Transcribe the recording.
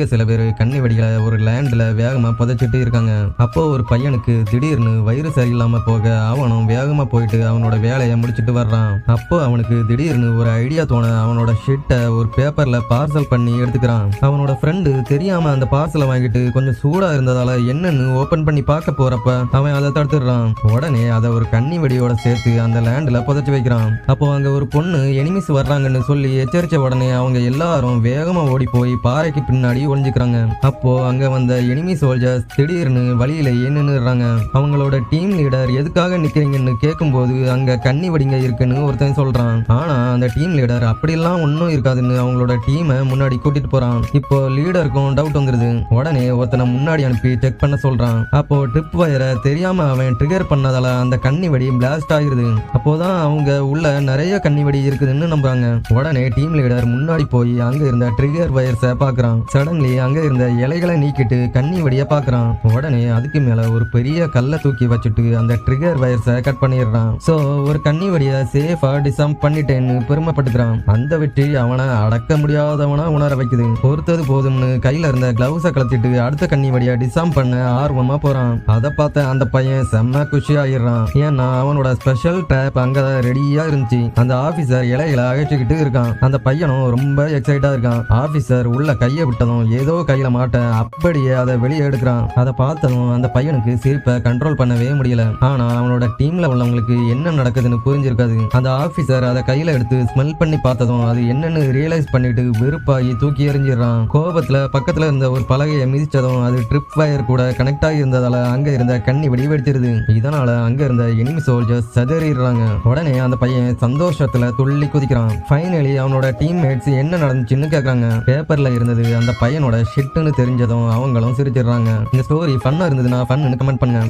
இங்க சில பேர் கண்ணி வெடிகளை ஒரு லேண்ட்ல வேகமா புதைச்சிட்டு இருக்காங்க. அப்போ ஒரு பையனுக்கு திடீர்னு வயிறு சரியில்லாம போக அவனும் வேகமா போயிட்டு அவனோட வேலையை முடிச்சிட்டு வர்றான். அப்போ அவனுக்கு திடீர்னு ஒரு ஐடியா தோண அவனோட ஷிட்டை ஒரு பேப்பர்ல பார்சல் பண்ணி எடுத்துக்கிறான். அவனோட ஃப்ரெண்டு தெரியாம அந்த பார்சலை வாங்கிட்டு கொஞ்சம் சூடா இருந்ததால என்னன்னு ஓபன் பண்ணி பார்க்க போறப்ப அவன் அதை தடுத்துடுறான். உடனே அதை ஒரு கண்ணி வெடியோட சேர்த்து அந்த லேண்ட்ல புதைச்சு வைக்கிறான். அப்போ அங்க ஒரு பொண்ணு எனிமிஸ் வர்றாங்கன்னு சொல்லி எச்சரிச்ச உடனே அவங்க எல்லாரும் வேகமா ஓடி போய் பாறைக்கு பின்னாடி ஒழிஞ்சுக்கிறாங்க அப்போ அங்க வந்த எனிமி சோல்ஜர்ஸ் திடீர்னு வழியில ஏன்னுறாங்க அவங்களோட டீம் லீடர் எதுக்காக நிக்கிறீங்கன்னு கேட்கும்போது அங்க கண்ணி வடிங்க இருக்குன்னு ஒருத்தன் சொல்றான். ஆனா அந்த டீம் லீடர் அப்படிலாம் ஒன்றும் இருக்காதுன்னு அவங்களோட டீமை முன்னாடி கூட்டிட்டு போறான். இப்போ லீடருக்கும் டவுட் வந்துருது. உடனே ஒருத்தனை முன்னாடி அனுப்பி செக் பண்ண சொல்றான். அப்போ ட்ரிப் வயரை தெரியாம அவன் ட்ரிகர் பண்ணதால அந்த கண்ணி வெடி பிளாஸ்ட் ஆகிருது அப்போதான் அவங்க உள்ள நிறைய கண்ணி வெடி இருக்குதுன்னு நம்புறாங்க. உடனே டீம் லீடர் முன்னாடி போய் அங்க இருந்த ட்ரிகர் வயர்ஸை பாக்குறான். சடன்லி அங்கே இருந்த இலைகளை நீக்கிட்டு கண்ணி வழியை பார்க்குறான் உடனே அதுக்கு மேலே ஒரு பெரிய கல்லை தூக்கி வச்சுட்டு அந்த ட்ரிகர் வயர்ஸை கட் பண்ணிடுறான். ஸோ ஒரு கண்ணி வழியை சேஃபாக டிசம் பண்ணிட்டேன்னு பெருமைப்படுத்துறான். அந்த வெற்றி அவனை அடக்க முடியாதவனா உணர வைக்குது. பொறுத்தது போதும்னு கையில் இருந்த கிளவுஸை கலத்திட்டு அடுத்த கண்ணி வழியை டிசம் பண்ண ஆர்வமாக போகிறான் அதை பார்த்த அந்த பையன் செம்ம குஷி ஆயிடுறான். ஏன்னா அவனோட ஸ்பெஷல் டேப் அங்கே ரெடியாக இருந்துச்சு. அந்த ஆஃபீஸர் இலைகளை அழைச்சிக்கிட்டு இருக்கான். அந்த பையனும் ரொம்ப எக்ஸைட்டாக இருக்கான். ஆஃபீஸர் உள்ள கையை விட்டதும் ஏதோ கையில மாட்ட அப்படியே அதை வெளியே எடுக்கிறான். அதை பார்த்ததும் அந்த பையனுக்கு சிரிப்பை கண்ட்ரோல் பண்ணவே முடியல. ஆனா அவனோட டீம்ல உள்ளவங்களுக்கு என்ன நடக்குதுன்னு புரிஞ்சிருக்காது. அந்த ஆபீசர் அதை கையில எடுத்து ஸ்மெல் பண்ணி பார்த்ததும் அது என்னன்னு ரியலைஸ் பண்ணிட்டு வெறுப்பாகி தூக்கி எறிஞ்சிடறான். கோபத்துல பக்கத்துல இருந்த ஒரு பலகையை மிதிச்சதும் அது ட்ரிப் வயர் கூட கனெக்ட் ஆகி இருந்ததால அங்க இருந்த கண்ணி வெடி வெடிச்சிருது இதனால அங்க இருந்த எனிமி சோல்ஜர்ஸ் சதறிடுறாங்க. உடனே அந்த பையன் சந்தோஷத்துல துள்ளி குதிக்கிறான். ஃபைனலி அவனோட டீம்மேட்ஸ் என்ன நடந்துச்சுன்னு கேக்குறாங்க. பேப்பர்ல இருந்தது அந்த பையன் பையனோட ஷிட்டுன்னு தெரிஞ்சதும் அவங்களும் சிரிச்சிடுறாங்க. இந்த ஸ்டோரி ஃபன்னாக இருந்ததுன்னா ஃபன்னு கமெண்ட் பண்ணுங்க.